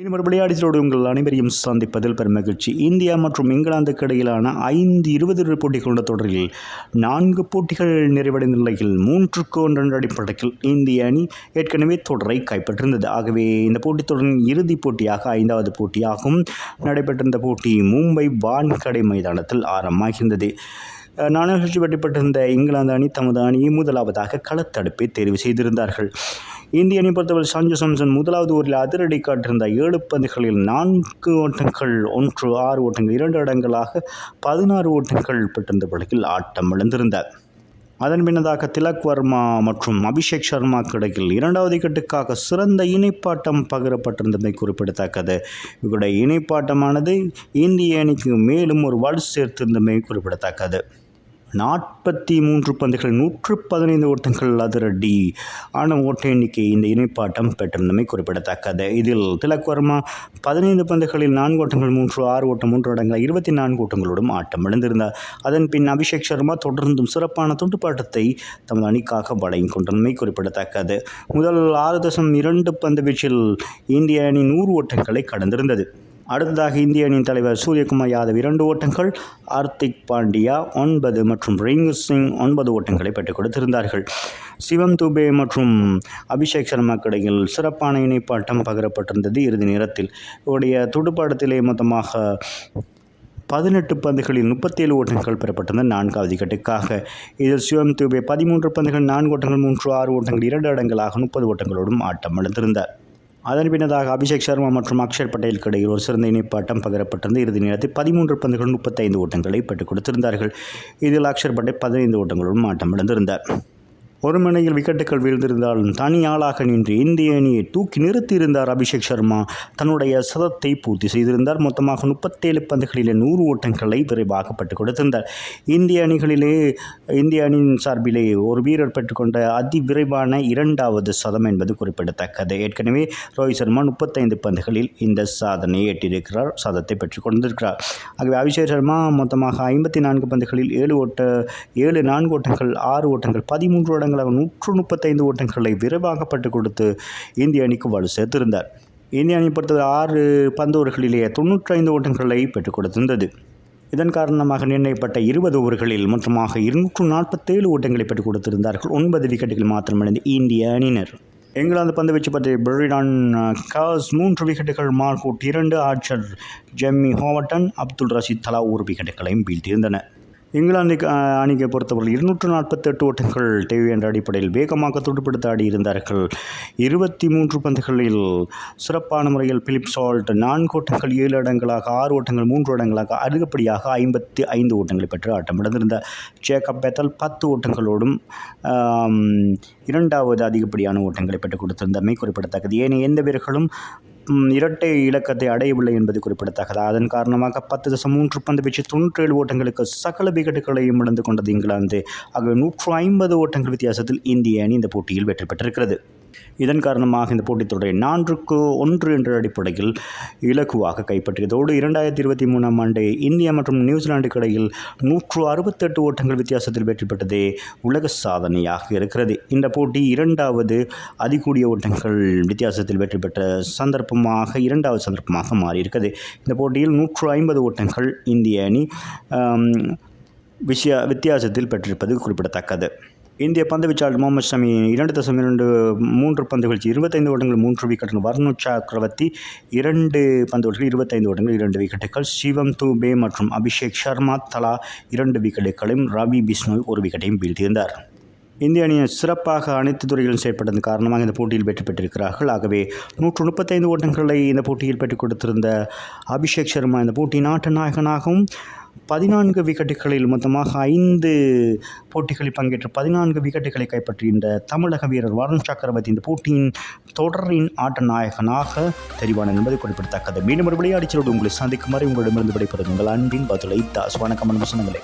இனி மறுபடியும் அடிச்சலோடு உங்கள் அனைவரையும் சந்திப்பதில் பெருமகிழ்ச்சி. இந்தியா மற்றும் இங்கிலாந்துக்கு இடையிலான ஐந்து இருபது போட்டிகள் கொண்ட தொடரில் நான்கு போட்டிகள் நிறைவடைந்த நிலையில் மூன்றுக்கு ஒன்று அடிப்படையில் இந்திய அணி ஏற்கனவே தொடரை கைப்பற்றிருந்தது. ஆகவே இந்த போட்டித் தொடரின் இறுதிப் போட்டியாக ஐந்தாவது போட்டியாகவும் நடைபெற்றிருந்த போட்டி மும்பை வான்கடை மைதானத்தில் ஆரம்பமாகியிருந்தது வெற்றி பெற்றிருந்த இங்கிலாந்து அணி தமது அணியை முதலாவதாக களத்தடுப்பை தேர்வு செய்திருந்தார்கள். இந்திய அணி பொறுத்தவரை சஞ்சு சாம்சன் முதலாவது ஓரில் அதிரடி காட்டிருந்த ஏழு பந்துகளில் நான்கு ஓட்டங்கள் ஒன்று ஆறு ஓட்டங்கள் இரண்டு இடங்களாக பதினாறு ஓட்டங்கள் பெற்றிருந்த வழக்கில் ஆட்டம் இழந்திருந்தார். அதன் பின்னதாக திலக் வர்மா மற்றும் அபிஷேக் சர்மா இடையில் இரண்டாவது கட்டுக்காக சிறந்த இணைப்பாட்டம் பகிரப்பட்டிருந்தமை குறிப்பிடத்தக்கது. இவருடைய இணைப்பாட்டமானது இந்திய அணிக்கு மேலும் ஒரு வலு சேர்த்திருந்தமை குறிப்பிடத்தக்கது. நாற்பத்தி மூன்று பந்துகள் நூற்று பதினைந்து ஓட்டங்கள் அதிரடி. ஆன ஓட்ட எண்ணிக்கை இந்த இணைப்பாட்டம் பெற்றிருந்தமை குறிப்பிடத்தக்கது. இதில் திலக் வர்மா பதினைந்து பந்துகளில் நான்கு ஓட்டங்கள் மூன்று ஆறு ஓட்டம் மூன்று இடங்கள் இருபத்தி நான்கு ஓட்டங்களோடும் ஆட்டம் இழந்திருந்தார் அதன் பின் அபிஷேக் சர்மா தொடர்ந்தும் சிறப்பான துண்டுப்பாட்டத்தை தமது அணிக்காக வழங்கி கொண்டிருந்தமை குறிப்பிடத்தக்கது. முதல் ஆறு தசம் இரண்டு பந்து வீச்சில் இந்திய அணி நூறு ஓட்டங்களை கடந்திருந்தது. அடுத்ததாக இந்திய அணியின் தலைவர் சூரியகுமார் யாதவ் இரண்டு ஓட்டங்கள் ஹார்திக் பாண்டியா ஒன்பது மற்றும் ரிங்கு சிங் ஒன்பது ஓட்டங்களை பெற்றுக் கொடுத்திருந்தார்கள். சிவம் துபே மற்றும் அபிஷேக் சர்மா கடையில் சிறப்பான இணைப்பாட்டம் பகிரப்பட்டிருந்தது. இறுதி நேரத்தில் இவருடைய துடுப்பாட்டத்திலே மொத்தமாக பதினெட்டு பந்துகளில் முப்பத்தேழு ஓட்டங்கள் பெறப்பட்டன நான்காவது கட்டுக்காக இதில் சிவம் தூபே பதிமூன்று பந்துகள் நான்கு ஓட்டங்கள் மூன்று ஆறு ஓட்டங்கள் இரண்டு இடங்களாக முப்பது ஓட்டங்களோடும் ஆட்டம் இழந்திருந்தார் அதன் பின்னதாக அபிஷேக் சர்மா மற்றும் அக்ஷர் பட்டேலுக்கு இடையில் ஒரு சிறந்த இணைப்பாட்டம் பகிரப்பட்டிருந்த இறுதி நேரத்தில் பதிமூன்று பந்துகள் முப்பத்தைந்து ஓட்டங்களை பெற்றுக் கொடுத்திருந்தார்கள். இதில் அக்ஷர் பட்டேல் பதினைந்து ஓட்டங்களுடன் ஆட்டம் இழந்திருந்தார் ஒரு மனையில் விக்கெட்டுகள் வீழ்ந்திருந்தாலும் தனி ஆளாக நின்று இந்திய அணியை தூக்கி நிறுத்தியிருந்தார் அபிஷேக் சர்மா. தன்னுடைய சதத்தை பூர்த்தி செய்திருந்தார். மொத்தமாக முப்பத்தேழு பந்துகளிலே நூறு ஓட்டங்களை விரைவாக பெற்றுக் கொடுத்திருந்தார். இந்திய அணிகளிலே இந்திய அணியின் சார்பிலே ஒரு வீரர் பெற்றுக்கொண்ட அதி விரைவான இரண்டாவது சதம் என்பது குறிப்பிடத்தக்கது. ஏற்கனவே ரோஹித் சர்மா முப்பத்தைந்து பந்துகளில் இந்த சாதனையை எட்டியிருக்கிறார் சதத்தை பெற்றுக் கொண்டிருக்கிறார். ஆகவே அபிஷேக் சர்மா மொத்தமாக ஐம்பத்தி நான்கு பந்துகளில் ஏழு ஓட்ட ஏழு நான்கு ஓட்டங்கள் ஆறு ஓட்டங்கள் பதிமூன்று ஓட்டங்களாக நூற்று முப்பத்தைந்து ஓட்டங்களை விரைவாக பட்டு கொடுத்து இந்திய அணிக்கு வலு சேர்த்திருந்தார். இந்திய அணி பொறுத்தவரை ஆறு பந்தோவர்களிலேயே தொண்ணூற்றைந்து ஓட்டங்களை பெற்றுக் கொடுத்திருந்தது. இதன் காரணமாக நிர்ணயிப்பட்ட இருபது ஓவர்களில் மொத்தமாக இருநூற்று நாற்பத்தேழு ஓட்டங்களை பெற்றுக் கொடுத்திருந்தார்கள். ஒன்பது விக்கெட்டுகள் மாத்திரமடைந்த இந்திய அணியினர். இங்கிலாந்து பந்து பற்றிய பற்றி பிரிடான் காஸ் மூன்று விக்கெட்டுகள் மார்கூட் இரண்டு Archer Jamie Overton Abdul Rashid தலா ஒரு விக்கெட்டுகளையும் வீழ்த்தியிருந்தனர். இங்கிலாந்து அணியை பொறுத்தவரை இருநூற்று நாற்பத்தெட்டு ஓட்டங்கள் தேவை என்ற அடிப்படையில் வேகமாக துடுப்படுத்த ஆடியிருந்தார்கள் இருபத்தி மூன்று பந்துகளில் சிறப்பான முறையில் பிலிப் சால்ட் நான்கு ஓட்டங்கள் ஏழு இடங்களாக ஆறு ஓட்டங்கள் மூன்று இடங்களாக அதிகப்படியாக ஐம்பத்தி ஐந்து ஓட்டங்களை பெற்று ஆட்டம் இழந்திருந்த ஜேக்கப் பெத்தல் பத்து ஓட்டங்களோடும் இரண்டாவது அதிகப்படியான ஓட்டங்களை பெற்றுக் கொடுத்திருந்தமை குறிப்பிடத்தக்கது ஏனைய எந்த வீரர்களும் இரட்டை இலக்கத்தை அடையவில்லை என்பது குறிப்பிடத்தக்கது. அதன் காரணமாக பத்து தசம் மூன்று பந்து வீச்சு தொண்ணூற்றேழு ஓட்டங்களுக்கு சகல விக்கெட்டுகளையும் இழந்து கொண்டது இங்கிலாந்து. ஆகவே நூற்று ஐம்பது ஓட்டங்கள் வித்தியாசத்தில் இந்திய அணி இந்த போட்டியில் வெற்றி பெற்றிருக்கிறது. இதன் காரணமாக இந்த போட்டித் தொடரை நான்குக்கு ஒன்று என்ற அடிப்படையில் இலகுவாக கைப்பற்றியதோடு இரண்டாயிரத்தி இருபத்தி மூணாம் ஆண்டு இந்தியா மற்றும் நியூசிலாந்துக்கு இடையில் நூற்று அறுபத்தெட்டு ஓட்டங்கள் வித்தியாசத்தில் வெற்றி பெற்றதே உலக சாதனையாக இருக்கிறது. இந்த போட்டி இரண்டாவது அதிகூடிய ஓட்டங்கள் வித்தியாசத்தில் வெற்றி பெற்ற சந்தர்ப்பமாக இரண்டாவது சந்தர்ப்பமாக மாறியிருக்கிறது. இந்த போட்டியில் நூற்று ஐம்பது ஓட்டங்கள் இந்திய அணி விஷய வித்தியாசத்தில் பெற்றிருப்பது குறிப்பிடத்தக்கது. இந்திய பந்து வீச்சாளர் முகமது ஷமி இரண்டு தசம் இரண்டு மூன்று பந்து வீழ்ச்சி இருபத்தைந்து ஓட்டங்கள் மூன்று விக்கெட்டுகள். வர்ணு சக்கரவர்த்தி இரண்டு பந்து வீழ்ச்சி இருபத்தைந்து ஓட்டங்கள் இரண்டு விக்கெட்டுகள். சிவம் தூபே மற்றும் அபிஷேக் சர்மா தலா இரண்டு விக்கெட்டுகளையும் ரவி பிஷ்ணு ஒரு விக்கெட்டையும் வீழ்த்தியிருந்தார். இந்திய அணியை சிறப்பாக அனைத்து துறைகளிலும் செயற்பட்டதன் காரணமாக இந்த போட்டியில் வெற்றி பெற்றிருக்கிறார்கள். ஆகவே நூற்று முப்பத்தைந்து ஓட்டங்களை இந்த போட்டியில் பெற்றுக் கொடுத்திருந்த அபிஷேக் சர்மா இந்த போட்டி நாட்டு நாயகனாகவும் பதினான்கு விக்கெட்டுகளில் மொத்தமாக ஐந்து போட்டிகளில் பங்கேற்று பதினான்கு விக்கெட்டுகளை கைப்பற்றுகின்ற தமிழக வீரர் வருண் சக்கரவர்த்தி இந்த போட்டியின் தொடரின் ஆட்ட நாயகனாக தெரிவான என்பது குறிப்பிடத்தக்கது. மீண்டும் ஒரு விளையாடிச்சலோடு உங்களை சந்திக்கும் வரை உங்களிடமிருந்து விடைபெறும் உங்கள் அன்பின் பதிலை தாஸ். வணக்கம் அன்பு சொன்னங்களே